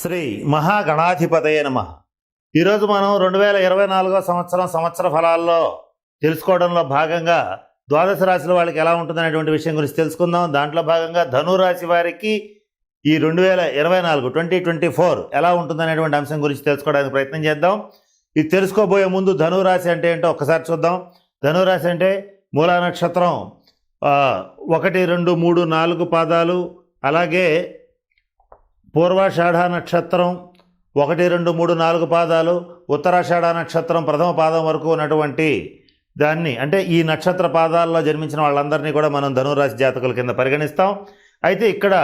శ్రీ మహాగణాధిపతయ నమ. ఈరోజు మనం రెండు వేల ఇరవై నాలుగో సంవత్సరం సంవత్సర ఫలాల్లో తెలుసుకోవడంలో భాగంగా ద్వాదశ రాశుల వాళ్ళకి ఎలా ఉంటుందనేటువంటి విషయం గురించి తెలుసుకుందాం. దాంట్లో భాగంగా ధనురాశి వారికి ఈ రెండు వేల ఇరవై నాలుగు ట్వంటీ ట్వంటీ ఫోర్ ఎలా ఉంటుందనేటువంటి అంశం గురించి తెలుసుకోవడానికి ప్రయత్నం చేద్దాం. ఇది తెలుసుకోబోయే ముందు ధనురాశి అంటే ఏంటో ఒకసారి చూద్దాం. ధనురాశి అంటే మూలా నక్షత్రం ఒకటి రెండు మూడు నాలుగు పాదాలు అలాగే పూర్వాషాఢ నక్షత్రం ఒకటి రెండు మూడు నాలుగు పాదాలు ఉత్తరాషాఢ నక్షత్రం ప్రథమ పాదం వరకు ఉన్నటువంటి దాన్ని అంటే ఈ నక్షత్ర పాదాల్లో జన్మించిన వాళ్ళందరినీ కూడా మనం ధనురాశి జాతకుల కింద పరిగణిస్తాం. అయితే ఇక్కడ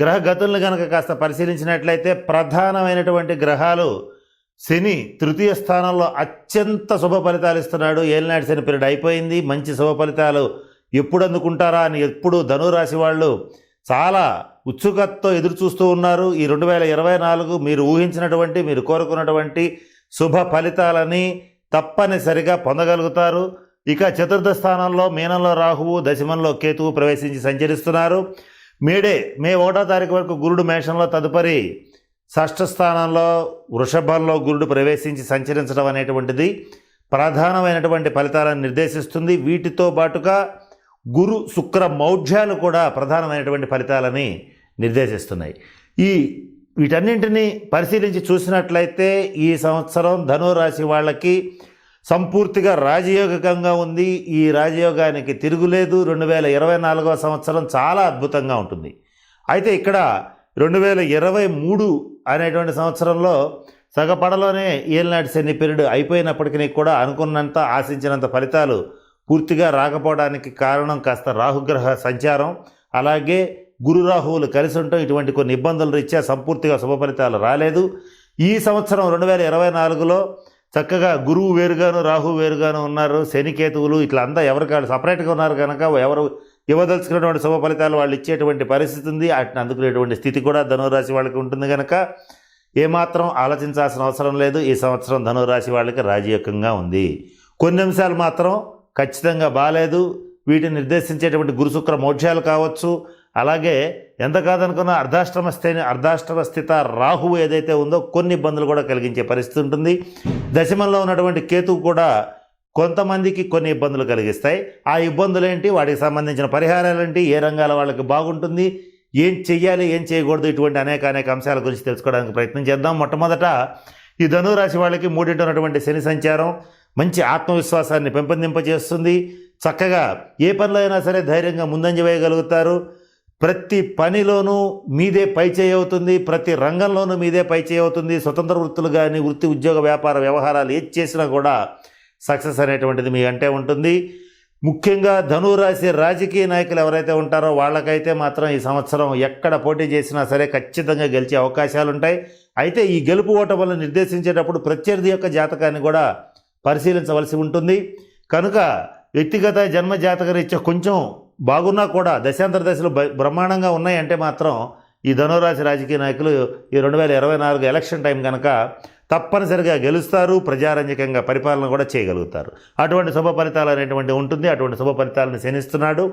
గ్రహ గతులను కనుక కాస్త పరిశీలించినట్లయితే ప్రధానమైనటువంటి గ్రహాలు శని తృతీయ స్థానంలో అత్యంత శుభ ఫలితాలు ఇస్తున్నాడు. ఏలినాటి శని పీరియడ్ అయిపోయింది. మంచి శుభ ఫలితాలు ఎప్పుడు అందుకుంటారా అని ఎప్పుడు ధనురాశి వాళ్ళు చాలా ఉత్సుకతతో ఎదురు చూస్తూ ఉన్నారు. ఈ రెండు వేల ఇరవై నాలుగు మీరు ఊహించినటువంటి మీరు కోరుకున్నటువంటి శుభ ఫలితాలని తప్పనిసరిగా పొందగలుగుతారు. ఇక చతుర్థ స్థానంలో మీనంలో రాహువు దశమంలో కేతువు ప్రవేశించి సంచరిస్తున్నారు. మేడే మే ఒకటో తారీఖు వరకు గురుడు మేషంలో తదుపరి షష్ఠ స్థానంలో వృషభంలో గురుడు ప్రవేశించి సంచరించడం అనేటువంటిది ప్రధానమైనటువంటి ఫలితాలను నిర్దేశిస్తుంది. వీటితో పాటుగా గురు శుక్ర మౌఢ్యాలు కూడా ప్రధానమైనటువంటి ఫలితాలని నిర్దేశిస్తున్నాయి. ఈ వీటన్నింటినీ పరిశీలించి చూసినట్లయితే ఈ సంవత్సరం ధనురాశి వాళ్ళకి సంపూర్తిగా రాజయోగకంగా ఉంది. ఈ రాజయోగానికి తిరుగులేదు. రెండు వేల ఇరవై నాలుగవ సంవత్సరం చాలా అద్భుతంగా ఉంటుంది. అయితే ఇక్కడ రెండు వేల ఇరవై మూడు అనేటువంటి సంవత్సరంలో సగపడలోనే ఏలినాటి శని పీరియడ్ అయిపోయినప్పటికీ కూడా అనుకున్నంత ఆశించినంత ఫలితాలు పూర్తిగా రాకపోవడానికి కారణం కాస్త రాహుగ్రహ సంచారం. అలాగే గురు రాహువులు కలిసి ఉండటం ఇటువంటి కొన్ని ఇబ్బందుల రీత్యా సంపూర్తిగా శుభ ఫలితాలు రాలేదు. ఈ సంవత్సరం రెండు వేల ఇరవై నాలుగులో చక్కగా గురువు వేరుగాను రాహు వేరుగాను ఉన్నారు. శనికేతువులు ఇట్లా అంతా ఎవరికి వాళ్ళు సపరేట్గా ఉన్నారు కనుక ఎవరు ఇవ్వదలుచుకున్నటువంటి శుభ ఫలితాలు వాళ్ళు ఇచ్చేటువంటి పరిస్థితి ఉంది. వాటిని అందుకునేటువంటి స్థితి కూడా ధనురాశి వాళ్ళకి ఉంటుంది కనుక ఏమాత్రం ఆలోచించాల్సిన అవసరం లేదు. ఈ సంవత్సరం ధనురాశి వాళ్ళకి రాజయోగంగా ఉంది. కొన్ని అంశాలు మాత్రం ఖచ్చితంగా బాగాలేదు వీటిని నిర్దేశించేటువంటి గురుశుక్ర మోక్షాలు కావచ్చు. అలాగే ఎంత కాదనుకున్న అర్ధాష్టమ స్థితి అర్ధాష్టమ స్థిత రాహువు ఏదైతే ఉందో కొన్ని ఇబ్బందులు కూడా కలిగించే పరిస్థితి ఉంటుంది. దశమంలో ఉన్నటువంటి కేతువు కూడా కొంతమందికి కొన్ని ఇబ్బందులు కలిగిస్తాయి. ఆ ఇబ్బందులు ఏంటి వాటికి సంబంధించిన పరిహారాలు ఏంటి ఏ రంగాల వాళ్ళకి బాగుంటుంది? ఏం చెయ్యాలి? ఏం చేయకూడదు? ఇటువంటి అనేక అనేక అంశాల గురించి తెలుసుకోవడానికి ప్రయత్నం చేద్దాం. మొట్టమొదట ఈ ధనురాశి వాళ్ళకి మూడింటి ఉన్నటువంటి శని సంచారం మంచి ఆత్మవిశ్వాసాన్ని పెంపొందింపజేస్తుంది. చక్కగా ఏ పనిలో అయినా సరే ధైర్యంగా ముందంజ వేయగలుగుతారు. ప్రతి పనిలోనూ మీదే పై చేయి అవుతుంది ప్రతి రంగంలోనూ మీదే పైచేయి అవుతుంది. స్వతంత్ర వృత్తులు కానీ వృత్తి ఉద్యోగ వ్యాపార వ్యవహారాలు ఏది చేసినా కూడా సక్సెస్ అనేటువంటిది మీ అంటే ఉంటుంది. ముఖ్యంగా ధనురాశి రాజకీయ నాయకులు ఎవరైతే ఉంటారో వాళ్ళకైతే మాత్రం ఈ సంవత్సరం ఎక్కడ పోటీ చేసినా సరే ఖచ్చితంగా గెలిచే అవకాశాలు ఉంటాయి. అయితే ఈ గెలుపు ఓటములను నిర్దేశించేటప్పుడు ప్రత్యర్థి యొక్క జాతకాన్ని కూడా పరిశీలించవలసి ఉంటుంది. కనుక వ్యక్తిగత జన్మ జాతకరీత్యా కొంచెం బాగున్నా కూడా దశాంతర దశలు బ్రహ్మాండంగా ఉన్నాయంటే మాత్రం ఈ ధనురాశి రాజకీయ నాయకులు ఈ రెండు వేల ఇరవై నాలుగు ఎలక్షన్ టైం కనుక తప్పనిసరిగా గెలుస్తారు ప్రజారంజకంగా పరిపాలన కూడా చేయగలుగుతారు. అటువంటి శుభ ఫలితాలు అనేటువంటి ఉంటుంది అటువంటి శుభ ఫలితాలను శనిస్తున్నాడు.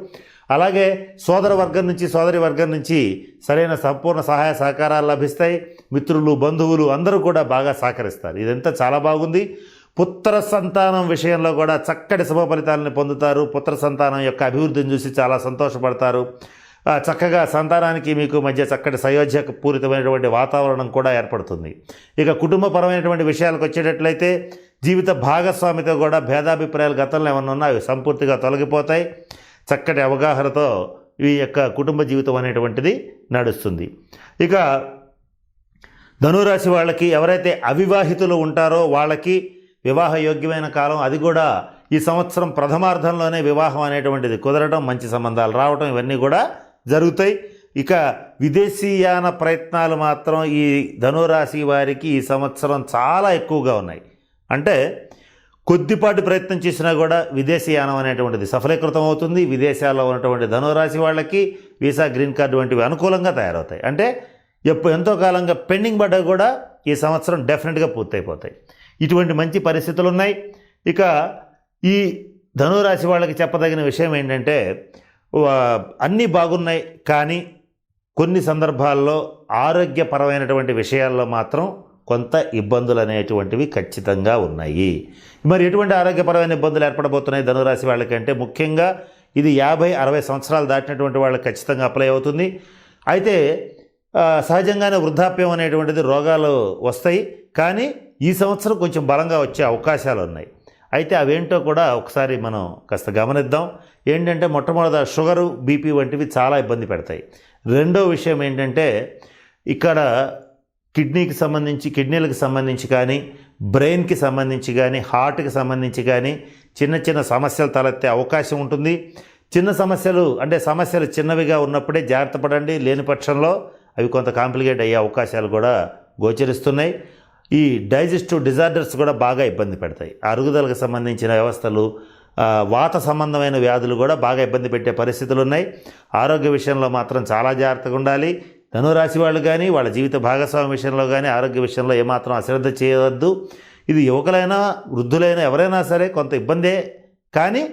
అలాగే సోదర వర్గం నుంచి సోదరి వర్గం నుంచి సరైన సంపూర్ణ సహాయ సహకారాలు లభిస్తాయి. మిత్రులు బంధువులు అందరూ కూడా బాగా సహకరిస్తారు. ఇదంతా చాలా బాగుంది. పుత్ర సంతానం విషయంలో కూడా చక్కటి శుభ ఫలితాలను పొందుతారు. పుత్ర సంతానం యొక్క అభివృద్ధిని చూసి చాలా సంతోషపడతారు. చక్కగా సంతానానికి మీకు మధ్య చక్కటి సయోధ్య పూరితమైనటువంటి వాతావరణం కూడా ఏర్పడుతుంది. ఇక కుటుంబపరమైనటువంటి విషయాలకు వచ్చేటట్లయితే జీవిత భాగస్వామితో కూడా భేదాభిప్రాయాలు గతంలో ఏమన్నా ఉన్నా అవి సంపూర్తిగా తొలగిపోతాయి. చక్కటి అవగాహనతో ఈ యొక్క కుటుంబ జీవితం అనేటువంటిది నడుస్తుంది. ఇక ధనురాశి వాళ్ళకి ఎవరైతే అవివాహితులు ఉంటారో వాళ్ళకి వివాహ యోగ్యమైన కాలం అది కూడా ఈ సంవత్సరం ప్రథమార్థంలోనే వివాహం అనేటువంటిది కుదరటం మంచి సంబంధాలు రావటం ఇవన్నీ కూడా జరుగుతాయి. ఇక విదేశీయాన ప్రయత్నాలు మాత్రం ఈ ధనురాశి వారికి ఈ సంవత్సరం చాలా ఎక్కువగా ఉన్నాయి. అంటే కొద్దిపాటి ప్రయత్నం చేసినా కూడా విదేశీయానం అనేటువంటిది సఫలీకృతం అవుతుంది. విదేశాల్లో ఉన్నటువంటి ధనురాశి వాళ్ళకి వీసా గ్రీన్ కార్డు వంటివి అనుకూలంగా తయారవుతాయి. అంటే ఎప్పుడు ఎంతో కాలంగా పెండింగ్ పడ్డా కూడా ఈ సంవత్సరం డెఫినెట్గా పూర్తయిపోతాయి. ఇటువంటి మంచి పరిస్థితులు ఉన్నాయి ఇక ఈ ధనురాశి వాళ్ళకి చెప్పదగిన విషయం ఏంటంటే అన్నీ బాగున్నాయి కానీ కొన్ని సందర్భాల్లో ఆరోగ్యపరమైనటువంటి విషయాల్లో మాత్రం కొంత ఇబ్బందులు అనేటువంటివి ఖచ్చితంగా ఉన్నాయి. మరి ఎటువంటి ఆరోగ్యపరమైన ఇబ్బందులు ఏర్పడబోతున్నాయి ధనురాశి వాళ్ళకంటే? ముఖ్యంగా ఇది యాభై అరవై సంవత్సరాలు దాటినటువంటి వాళ్ళకి ఖచ్చితంగా అప్లై అవుతుంది. అయితే సహజంగానే వృద్ధాప్యం అనేటువంటిది రోగాలు వస్తాయి. కానీ ఈ సంవత్సరం కొంచెం బలంగా వచ్చే అవకాశాలు ఉన్నాయి. అయితే అవేంటో కూడా ఒకసారి మనం కాస్త గమనిద్దాం. ఏంటంటే మొట్టమొదట షుగరు బీపీ వంటివి చాలా ఇబ్బంది పెడతాయి. రెండో విషయం ఏంటంటే ఇక్కడ కిడ్నీకి సంబంధించి కిడ్నీలకు సంబంధించి కానీ బ్రెయిన్కి సంబంధించి కానీ హార్ట్కి సంబంధించి కానీ చిన్న చిన్న సమస్యలు తలెత్తే అవకాశం ఉంటుంది. చిన్న సమస్యలు అంటే సమస్యలు చిన్నవిగా ఉన్నప్పుడే జాగ్రత్త పడండి. లేని పక్షంలో అవి కొంత కాంప్లికేట్ అయ్యే అవకాశాలు కూడా గోచరిస్తున్నాయి. ఈ డైజెస్టివ్ డిజార్డర్స్ కూడా బాగా ఇబ్బంది పెడతాయి. అరుగుదలకు సంబంధించిన వ్యవస్థలు వాత సంబంధమైన వ్యాధులు కూడా బాగా ఇబ్బంది పెట్టే పరిస్థితులు ఉన్నాయి ఆరోగ్య విషయంలో మాత్రం చాలా జాగ్రత్తగా ఉండాలి. ధనురాశి వాళ్ళు కానీ వాళ్ళ జీవిత భాగస్వామి విషయంలో కానీ ఆరోగ్య విషయంలో ఏమాత్రం అశ్రద్ధ చేయవద్దు. ఇది యువకులైనా వృద్ధులైనా ఎవరైనా సరే కొంత ఇబ్బందే. కానీ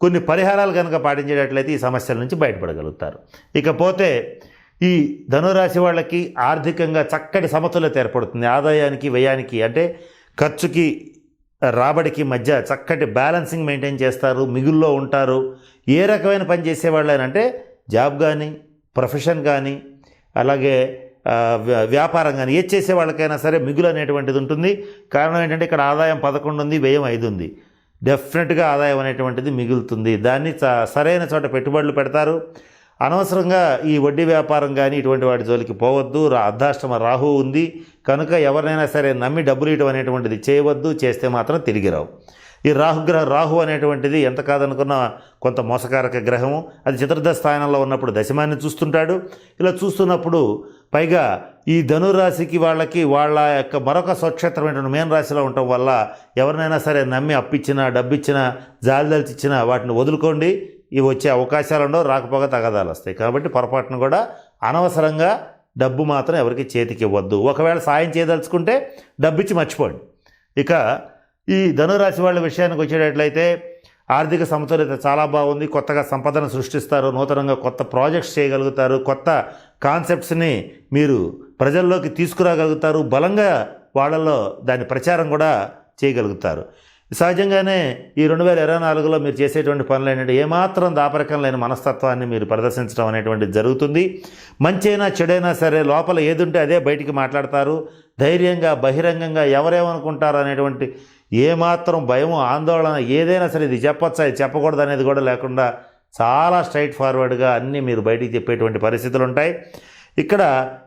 కొన్ని పరిహారాలు కనుక పాటించేటట్లయితే ఈ సమస్యల నుంచి బయటపడగలుగుతారు. ఇకపోతే ఈ ధనురాశి వాళ్ళకి ఆర్థికంగా చక్కటి సమతుల్యత ఏర్పడుతుంది. ఆదాయానికి వ్యయానికి అంటే ఖర్చుకి రాబడికి మధ్య చక్కటి బ్యాలెన్సింగ్ మెయింటైన్ చేస్తారు. మిగుల్లో ఉంటారు. ఏ రకమైన పని చేసేవాళ్ళని అంటే జాబ్ కానీ ప్రొఫెషన్ కానీ అలాగే వ్యాపారం కానీ ఏది చేసే వాళ్ళకైనా సరే మిగులు అనేటువంటిది ఉంటుంది. కారణం ఏంటంటే ఇక్కడ ఆదాయం పదకొండు ఉంది వ్యయం ఐదు ఉంది. డెఫినెట్గా ఆదాయం అనేటువంటిది మిగులుతుంది. దాన్ని సరైన చోట పెట్టుబడులు పెడతారు. అనవసరంగా ఈ వడ్డీ వ్యాపారం కానీ ఇటువంటి వాటి జోలికి పోవద్దు. రా అర్ధాష్టమ రాహు ఉంది. కనుక ఎవరినైనా సరే నమ్మి డబ్బులు ఇవ్వడం అనేటువంటిది చేయవద్దు. చేస్తే మాత్రం తిరిగి రావు. ఈ రాహుగ్రహ రాహు అనేటువంటిది ఎంత కాదనుకున్న కొంత మోసకారక గ్రహము. అది చతుర్థ స్థానంలో ఉన్నప్పుడు దశమాన్ని చూస్తుంటాడు. ఇలా చూస్తున్నప్పుడు పైగా ఈ ధనురాశికి వాళ్ళకి వాళ్ళ యొక్క మరొక స్వక్షేత్రమైనటువంటి మేన్ రాశిలో ఉండటం వల్ల ఎవరినైనా సరే నమ్మి అప్పిచ్చినా డబ్బిచ్చినా జాలిదలిచిచ్చినా వాటిని వదులుకోండి. ఇవి వచ్చే అవకాశాలు ఉండవు రాకపోగా తగదాలు వస్తాయి. కాబట్టి పొరపాటును కూడా అనవసరంగా డబ్బు మాత్రం ఎవరికి చేతికి ఇవ్వద్దు. ఒకవేళ సాయం చేయదలుచుకుంటే డబ్బిచ్చి మర్చిపోండి. ఇక ఈ ధనురాశి వాళ్ళ విషయానికి వచ్చేటట్లయితే ఆర్థిక సమతుల్యత చాలా బాగుంది. కొత్తగా సంపదను సృష్టిస్తారు. నూతనంగా కొత్త ప్రాజెక్ట్స్ చేయగలుగుతారు. కొత్త కాన్సెప్ట్స్ని మీరు ప్రజల్లోకి తీసుకురాగలుగుతారు. బలంగా వాళ్ళల్లో దాని ప్రచారం కూడా చేయగలుగుతారు. సహజంగానే ఈ రెండు వేల ఇరవై నాలుగులో మీరు చేసేటువంటి పనులు ఏంటంటే ఏమాత్రం దాపరికం లేని మనస్తత్వాన్ని మీరు ప్రదర్శించడం అనేటువంటిది జరుగుతుంది. మంచైనా చెడైనా సరే లోపల ఏదుంటే అదే బయటికి మాట్లాడతారు. ధైర్యంగా బహిరంగంగా ఎవరేమనుకుంటారు అనేటువంటి ఏమాత్రం భయం ఆందోళన ఏదైనా సరే ఇది చెప్పొచ్చా ఇది చెప్పకూడదు అనేది కూడా లేకుండా చాలా స్ట్రైట్ ఫార్వర్డ్గా అన్నీ మీరు బయటికి చెప్పేటువంటి పరిస్థితులు ఉంటాయి ఇక్కడ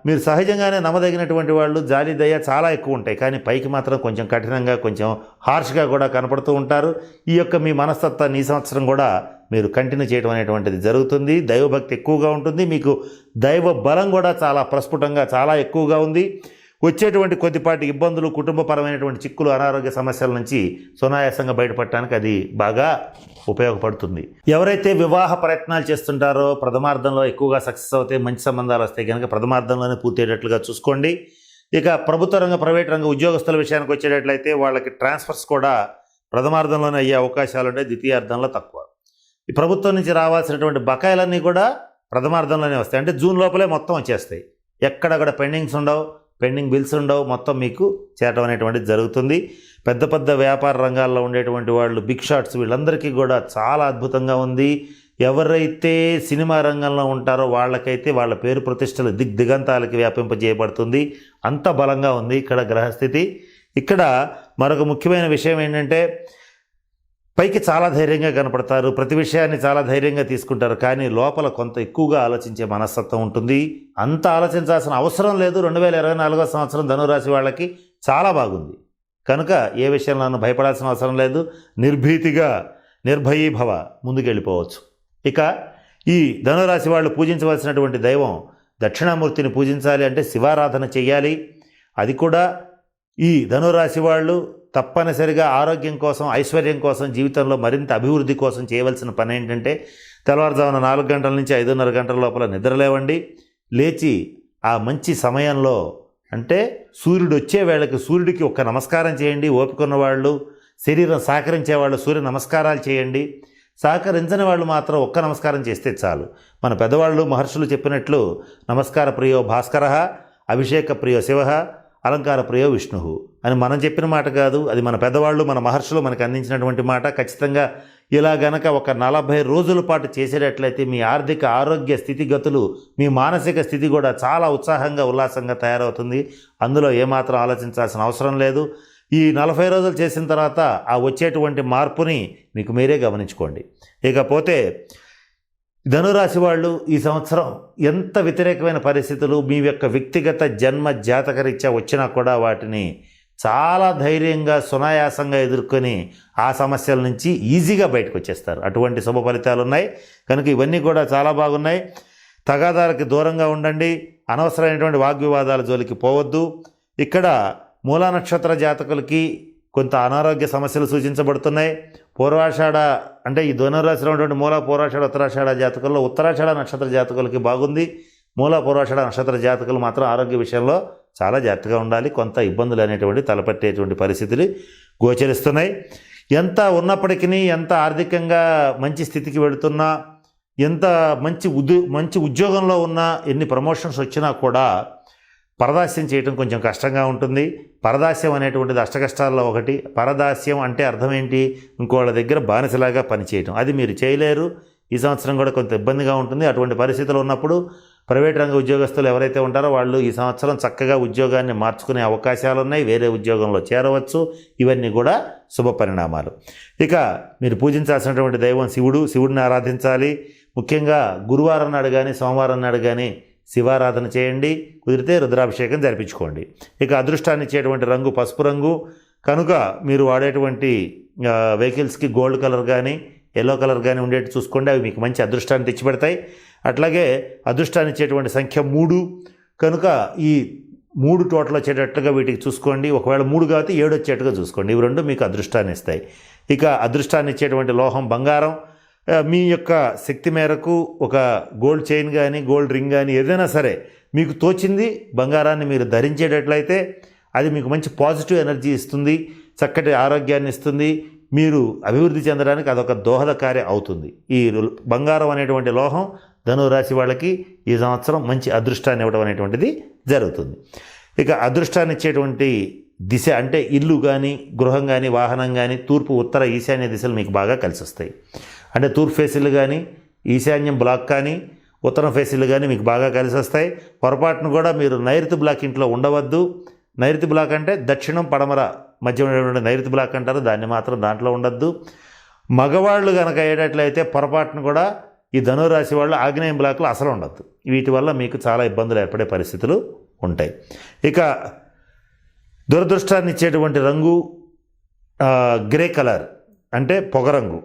మీరు సహజంగానే నమ్మదగినటువంటి వాళ్ళు జాలి దయ చాలా ఎక్కువ ఉంటాయి. కానీ పైకి మాత్రం కొంచెం కఠినంగా కొంచెం హార్ష్గా కూడా కనపడుతూ ఉంటారు. ఈ యొక్క మీ మనస్తత్వాన్ని ఈ సంవత్సరం కూడా మీరు కంటిన్యూ చేయడం అనేటువంటిది జరుగుతుంది. దైవభక్తి ఎక్కువగా ఉంటుంది. మీకు దైవ బలం కూడా చాలా ప్రస్ఫుటంగా చాలా ఎక్కువగా ఉంది. వచ్చేటువంటి కొద్దిపాటి ఇబ్బందులు కుటుంబపరమైనటువంటి చిక్కులు అనారోగ్య సమస్యల నుంచి సునాయాసంగా బయటపడటానికి అది బాగా ఉపయోగపడుతుంది. ఎవరైతే వివాహ ప్రయత్నాలు చేస్తుంటారో ప్రథమార్థంలో ఎక్కువగా సక్సెస్ అవుతే మంచి సంబంధాలు వస్తాయి. కనుక ప్రథమార్థంలోనే పూర్తయ్యేటట్లుగా చూసుకోండి. ఇక ప్రభుత్వ రంగ ప్రైవేట్ రంగ ఉద్యోగస్తుల విషయానికి వచ్చేటట్లయితే వాళ్ళకి ట్రాన్స్ఫర్స్ కూడా ప్రథమార్థంలోనే అయ్యే అవకాశాలు ఉంటాయి. ద్వితీయార్థంలో తక్కువ. ఈ ప్రభుత్వం నుంచి రావాల్సినటువంటి బకాయిలన్నీ కూడా ప్రథమార్థంలోనే వస్తాయి. అంటే జూన్ లోపలే మొత్తం వచ్చేస్తాయి. ఎక్కడక్కడ పెండింగ్స్ ఉండవు. పెండింగ్ బిల్స్ ఉండవు. మొత్తం మీకు చేరడం అనేటువంటిది జరుగుతుంది. పెద్ద పెద్ద వ్యాపార రంగాల్లో ఉండేటువంటి వాళ్ళు బిగ్ షాట్స్ వీళ్ళందరికీ కూడా చాలా అద్భుతంగా ఉంది. ఎవరైతే సినిమా రంగంలో ఉంటారో వాళ్ళకైతే వాళ్ళ పేరు ప్రతిష్టలు దిగ్ దిగంతాలకి వ్యాపింపజేయబడుతుంది. అంత బలంగా ఉంది ఇక్కడ గ్రహస్థితి. ఇక్కడ మరొక ముఖ్యమైన విషయం ఏంటంటే పైకి చాలా ధైర్యంగా కనపడతారు ప్రతి విషయాన్ని చాలా ధైర్యంగా తీసుకుంటారు కానీ లోపల కొంత ఎక్కువగా ఆలోచించే మనస్తత్వం ఉంటుంది. అంత ఆలోచించాల్సిన అవసరం లేదు. రెండు వేల ఇరవై నాలుగో సంవత్సరం ధనురాశి వాళ్ళకి చాలా బాగుంది. కనుక ఏ విషయంలోనూ భయపడాల్సిన అవసరం లేదు. నిర్భీతిగా నిర్భయీభవ ముందుకెళ్ళిపోవచ్చు. ఇక ఈ ధనురాశి వాళ్ళు పూజించవలసినటువంటి దైవం దక్షిణామూర్తిని పూజించాలి అంటే శివారాధన చేయాలి అది కూడా ఈ ధనురాశి వాళ్ళు తప్పనిసరిగా ఆరోగ్యం కోసం ఐశ్వర్యం కోసం జీవితంలో మరింత అభివృద్ధి కోసం చేయవలసిన పని ఏంటంటే తెల్లవారుజామున నాలుగు గంటల నుంచి ఐదున్నర గంటల లోపల నిద్రలేవండి. లేచి ఆ మంచి సమయంలో అంటే సూర్యుడు వచ్చే వేళకి సూర్యుడికి ఒక్క నమస్కారం చేయండి. ఓపికన్న వాళ్ళు శరీరం సహకరించే వాళ్ళు సూర్య నమస్కారాలు చేయండి. సహకరించని వాళ్ళు మాత్రం ఒక్క నమస్కారం చేస్తే చాలు. మన పెద్దవాళ్ళు మహర్షులు చెప్పినట్లు నమస్కార ప్రియో భాస్కర అభిషేక ప్రియో శివ అలంకార ప్రియో విష్ణు అని మనం చెప్పిన మాట కాదు అది మన పెద్దవాళ్ళు మన మహర్షులు మనకు అందించినటువంటి మాట. ఖచ్చితంగా ఇలా గనక ఒక నలభై రోజుల పాటు చేసేటట్లయితే మీ ఆర్థిక ఆరోగ్య స్థితిగతులు మీ మానసిక స్థితి కూడా చాలా ఉత్సాహంగా ఉల్లాసంగా తయారవుతుంది. అందులో ఏమాత్రం ఆలోచించాల్సిన అవసరం లేదు. ఈ నలభై రోజులు చేసిన తర్వాత ఆ వచ్చేటువంటి మార్పుని మీకు మీరే గమనించుకోండి. ఇకపోతే ధనురాశి వాళ్ళు ఈ సంవత్సరం ఎంత వ్యతిరేకమైన పరిస్థితులు మీ యొక్క వ్యక్తిగత జన్మ జాతకరీత్యా వచ్చినా కూడా వాటిని చాలా ధైర్యంగా సునాయాసంగా ఎదుర్కొని ఆ సమస్యల నుంచి ఈజీగా బయటకు వచ్చేస్తారు. అటువంటి శుభ ఫలితాలు ఉన్నాయి. కనుక ఇవన్నీ కూడా చాలా బాగున్నాయి. తగాదాలకి దూరంగా ఉండండి. అనవసరమైనటువంటి వాగ్వివాదాల జోలికి పోవద్దు. ఇక్కడ మూలా నక్షత్ర జాతకులకి కొంత అనారోగ్య సమస్యలు సూచించబడుతున్నాయి. పూర్వాషాఢ అంటే ఈ ధనురాశిలో ఉన్నటువంటి మూల పూర్వాషాఢ ఉత్తరాషాఢ జాతకుల్లో ఉత్తరాషాఢ నక్షత్ర జాతకులకి బాగుంది. మూల పూర్వాషాఢ నక్షత్ర జాతకులు మాత్రం ఆరోగ్య విషయంలో చాలా జాగ్రత్తగా ఉండాలి. కొంత ఇబ్బందులు అనేటువంటి తలపెట్టేటువంటి పరిస్థితులు గోచరిస్తున్నాయి. ఎంత ఉన్నప్పటికీ ఎంత ఆర్థికంగా మంచి స్థితికి వెళుతున్నా ఎంత మంచి ఉద్యో మంచి ఉద్యోగంలో ఉన్నా ఎన్ని ప్రమోషన్స్ వచ్చినా కూడా పరదాస్యం చేయటం కొంచెం కష్టంగా ఉంటుంది. పరదాస్యం అనేటువంటిది అష్టకష్టాల్లో ఒకటి. పరదాస్యం అంటే అర్థం ఏంటి? ఇంకోళ్ళ దగ్గర బానిసలాగా పనిచేయటం. అది మీరు చేయలేరు. ఈ సంవత్సరం కూడా కొంత ఇబ్బందిగా ఉంటుంది. అటువంటి పరిస్థితులు ఉన్నప్పుడు ప్రైవేట్ రంగ ఉద్యోగస్తులు ఎవరైతే ఉంటారో వాళ్ళు ఈ సంవత్సరం చక్కగా ఉద్యోగాన్ని మార్చుకునే అవకాశాలు ఉన్నాయి. వేరే ఉద్యోగంలో చేరవచ్చు. ఇవన్నీ కూడా శుభ పరిణామాలు. ఇక మీరు పూజించాల్సినటువంటి దైవం శివుడు. శివుడిని ఆరాధించాలి. ముఖ్యంగా గురువారం నాడు కానీ సోమవారం నాడు కానీ శివారాధన చేయండి కుదిరితే రుద్రాభిషేకం జరిపించుకోండి. ఇక అదృష్టాన్ని ఇచ్చేటువంటి రంగు పసుపు రంగు. కనుక మీరు వాడేటువంటి వెహికల్స్కి గోల్డ్ కలర్ కానీ ఎల్లో కలర్ కానీ ఉండేట్టు చూసుకోండి. అవి మీకు మంచి అదృష్టాన్ని తెచ్చిపెడతాయి. అట్లాగే అదృష్టాన్ని ఇచ్చేటువంటి సంఖ్య మూడు. కనుక ఈ మూడు టోటల్ వచ్చేటట్లుగా వీటికి చూసుకోండి. ఒకవేళ మూడు కాబట్టి ఏడు వచ్చేట్టుగా చూసుకోండి. ఇవి రెండు మీకు అదృష్టాన్ని ఇస్తాయి. ఇక అదృష్టాన్ని ఇచ్చేటువంటి లోహం బంగారం. మీ యొక్క శక్తి మేరకు ఒక గోల్డ్ చైన్ కానీ గోల్డ్ రింగ్ కానీ ఏదైనా సరే మీకు తోచింది బంగారాన్ని మీరు ధరించేటట్లయితే అది మీకు మంచి పాజిటివ్ ఎనర్జీ ఇస్తుంది చక్కటి ఆరోగ్యాన్ని ఇస్తుంది మీరు అభివృద్ధి చెందడానికి అదొక దోహదకారి అవుతుంది. ఈ బంగారం అనేటువంటి లోహం ధనురాశి వాళ్ళకి ఈ సంవత్సరం మంచి అదృష్టాన్ని ఇవ్వడం అనేటువంటిది జరుగుతుంది. ఇక అదృష్టాన్ని ఇచ్చేటువంటి దిశ అంటే ఇల్లు కానీ గృహం కానీ వాహనం కానీ తూర్పు ఉత్తర ఈశాన్య దిశలు మీకు బాగా కలిసి వస్తాయి అంటే తూర్పు ఫేసీలు కానీ ఈశాన్యం బ్లాక్ కానీ ఉత్తరం ఫేసీలు కానీ మీకు బాగా కలిసి వస్తాయి. పొరపాటును కూడా మీరు నైరుతి బ్లాక్ ఇంట్లో ఉండవద్దు. నైరుతి బ్లాక్ అంటే దక్షిణం పడమర మధ్య ఉండేటువంటి నైరుతి బ్లాక్ అంటారు. దాన్ని మాత్రం దాంట్లో ఉండద్దు. మగవాళ్ళు కనుక అయ్యేటట్లయితే పొరపాటును కూడా ఈ ధనురాశి వాళ్ళు ఆగ్నేయం బ్లాక్లో అసలు ఉండద్దు. వీటి వల్ల మీకు చాలా ఇబ్బందులు ఏర్పడే పరిస్థితులు ఉంటాయి. ఇక దురదృష్టాన్ని ఇచ్చేటువంటి రంగు గ్రే కలర్ అంటే పొగరంగు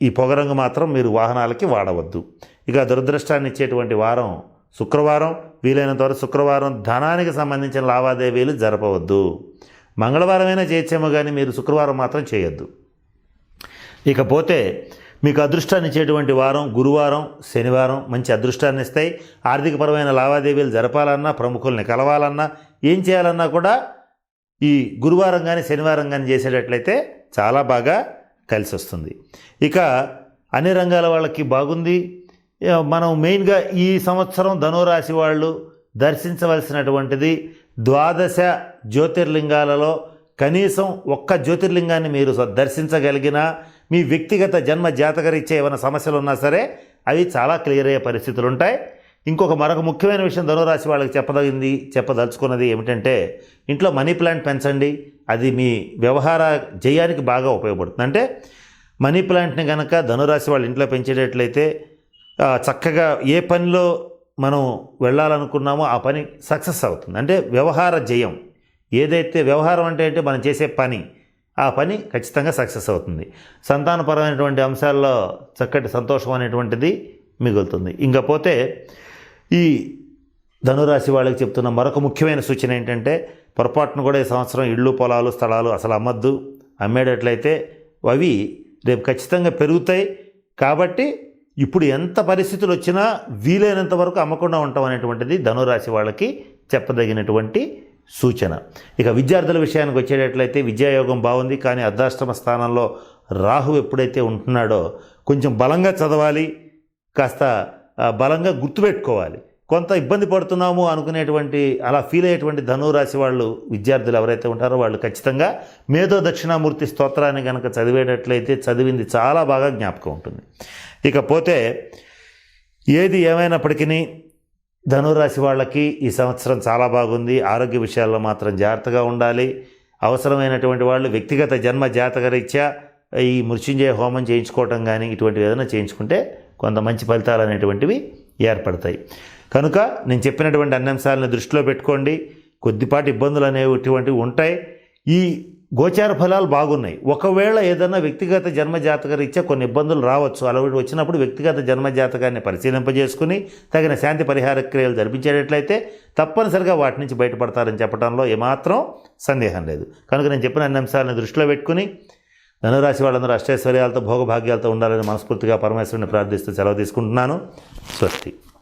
ఈ పొగరంగు మాత్రం మీరు వాహనాలకి వాడవద్దు. ఇక దురదృష్టాన్ని ఇచ్చేటువంటి వారం శుక్రవారం. వీలైనంత వరకు శుక్రవారం ధనానికి సంబంధించిన లావాదేవీలు జరపవద్దు. మంగళవారమైనా చేయొచ్చేమో కానీ మీరు శుక్రవారం మాత్రం చేయొద్దు. ఇకపోతే మీకు అదృష్టాన్ని ఇచ్చేటువంటి వారం గురువారం శనివారం మంచి అదృష్టాన్ని ఇస్తాయి. ఆర్థికపరమైన లావాదేవీలు జరపాలన్నా ప్రముఖుల్ని కలవాలన్నా ఏం చేయాలన్నా కూడా ఈ గురువారం కానీ శనివారం కానీ చేసేటట్లయితే చాలా బాగా కలిసి వస్తుంది ఇక అన్ని రంగాల వాళ్ళకి బాగుంది. మనం మెయిన్గా ఈ సంవత్సరం ధనురాశి వాళ్ళు దర్శించవలసినటువంటిది ద్వాదశ జ్యోతిర్లింగాలలో కనీసం ఒక్క జ్యోతిర్లింగాన్ని మీరు స- దర్శించగలిగినా మీ వ్యక్తిగత జన్మ జాతకరీత్యా ఏమైనా సమస్యలు ఉన్నా సరే అవి చాలా క్లియర్ అయ్యే పరిస్థితులు ఉంటాయి ఇంకొక మరొక ముఖ్యమైన విషయం ధనురాశి వాళ్ళకి చెప్పదగింది చెప్పదలుచుకున్నది ఏమిటంటే ఇంట్లో మనీ ప్లాంట్ పెంచండి. అది మీ వ్యవహార జయానికి బాగా ఉపయోగపడుతుంది. అంటే మనీ ప్లాంట్ని కనుక ధనురాశి వాళ్ళ ఇంట్లో పెంచేటట్లయితే చక్కగా ఏ పనిలో మనం వెళ్ళాలనుకున్నామో ఆ పని సక్సెస్ అవుతుంది. అంటే వ్యవహార జయం. ఏదైతే వ్యవహారం అంటే అంటే మనం చేసే పని. ఆ పని ఖచ్చితంగా సక్సెస్ అవుతుంది. సంతానపరమైనటువంటి అంశాల్లో చక్కటి సంతోషం అనేటువంటిది మిగులుతుంది. ఇంకపోతే ఈ ధనురాశి వాళ్ళకి చెప్తున్న మరొక ముఖ్యమైన సూచన ఏంటంటే పొరపాటును కూడా ఈ సంవత్సరం ఇళ్ళు పొలాలు స్థలాలు అసలు అమ్మద్దు. అమ్మేటట్లయితే అవి రేపు ఖచ్చితంగా పెరుగుతాయి. కాబట్టి ఇప్పుడు ఎంత పరిస్థితులు వచ్చినా వీలైనంత వరకు అమ్మకుండా ఉంటాం అనేటువంటిది ధనురాశి వాళ్ళకి చెప్పదగినటువంటి సూచన. ఇక విద్యార్థుల విషయానికి వచ్చేటట్లయితే విద్యాయోగం బాగుంది. కానీ అర్ధాష్టమ స్థానంలో రాహు ఎప్పుడైతే ఉంటున్నాడో కొంచెం బలంగా చదవాలి. కాస్త బలంగా గుర్తుపెట్టుకోవాలి. కొంత ఇబ్బంది పడుతున్నాము అనుకునేటువంటి అలా ఫీల్ అయ్యేటువంటి ధనురాశి వాళ్ళు విద్యార్థులు ఎవరైతే ఉంటారో వాళ్ళు ఖచ్చితంగా మేధో దక్షిణామూర్తి స్తోత్రాన్ని కనుక చదివేటట్లయితే చదివింది చాలా బాగా జ్ఞాపకం ఉంటుంది. ఇకపోతే ఏది ఏమైనప్పటికీ ధనురాశి వాళ్ళకి ఈ సంవత్సరం చాలా బాగుంది. ఆరోగ్య విషయాల్లో మాత్రం జాగ్రత్తగా ఉండాలి. అవసరమైనటువంటి వాళ్ళు వ్యక్తిగత జన్మ జాతకరీత్యా ఈ మృత్యుంజయ హోమం చేయించుకోవటం కానీ ఇటువంటివి ఏదైనా చేయించుకుంటే కొంత మంచి ఫలితాలు అనేటువంటివి ఏర్పడతాయి. కనుక నేను చెప్పినటువంటి అన్ని అంశాలను దృష్టిలో పెట్టుకోండి. కొద్దిపాటి ఇబ్బందులు అనేటువంటివి ఉంటాయి. ఈ గోచార ఫలాలు బాగున్నాయి. ఒకవేళ ఏదైనా వ్యక్తిగత జన్మ జాతక రీత్యా కొన్ని ఇబ్బందులు రావచ్చు. అలా వచ్చినప్పుడు వ్యక్తిగత జన్మజాతకాన్ని పరిశీలింపజేసుకుని తగిన శాంతి పరిహార క్రియలు జరిపించేటట్లయితే తప్పనిసరిగా వాటి నుంచి బయటపడతారని చెప్పడంలో ఏమాత్రం సందేహం లేదు. కనుక నేను చెప్పిన అన్ని అంశాలను దృష్టిలో పెట్టుకుని ధనురాశి వాళ్ళందరూ అష్టైశ్వర్యాలతో భోగభాగ్యాలతో ఉండాలని మనస్ఫూర్తిగా పరమేశ్వరుని ప్రార్థిస్తూ సెలవు తీసుకుంటున్నాను. స్వస్తి.